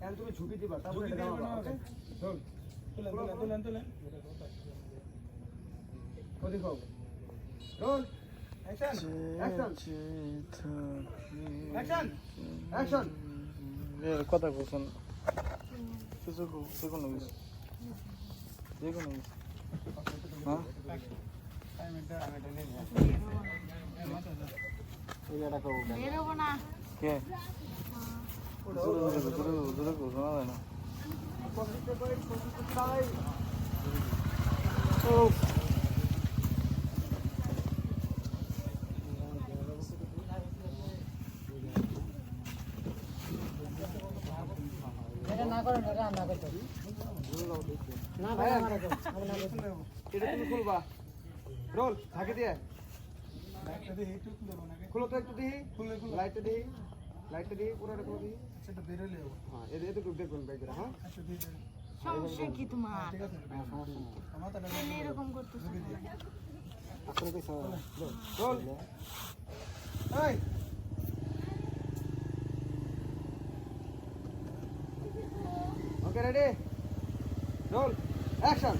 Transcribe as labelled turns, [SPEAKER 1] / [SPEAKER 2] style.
[SPEAKER 1] এখন তুমি ঝুঁকি দিবা তারপরে এটা
[SPEAKER 2] okay?
[SPEAKER 1] okay? ধরুন
[SPEAKER 2] তুলেন তুলেন তুলেন
[SPEAKER 1] ওদিক roll action action action action
[SPEAKER 3] কথা বলছেন কিছু যে কোনো কিছু। যে কোনো কিছু। হ্যাঁ?
[SPEAKER 2] এটা
[SPEAKER 4] না
[SPEAKER 3] কে জোরে জোরে জোরে জোরে শোনা যায় না।
[SPEAKER 1] এটা তুমি খুলবা। রোল ঝাঁকি দিয়ে। খুলো তো একটু দিই লাইটটা দিই লাইটটা দিই পুরোটা খুলে দিই
[SPEAKER 2] সেটা বেরোলে
[SPEAKER 1] হ্যাঁ এদের এদিকে দেখবেন ব্যাগটা হ্যাঁ?
[SPEAKER 2] আচ্ছা দিয়ে দেন।
[SPEAKER 4] সমস্যা কি তোমার?
[SPEAKER 2] ঠিক আছে। মাথাটা
[SPEAKER 4] তাহলে এরকম করতেছো
[SPEAKER 1] আসলে? কইছ রোল এই! Okay ready roll action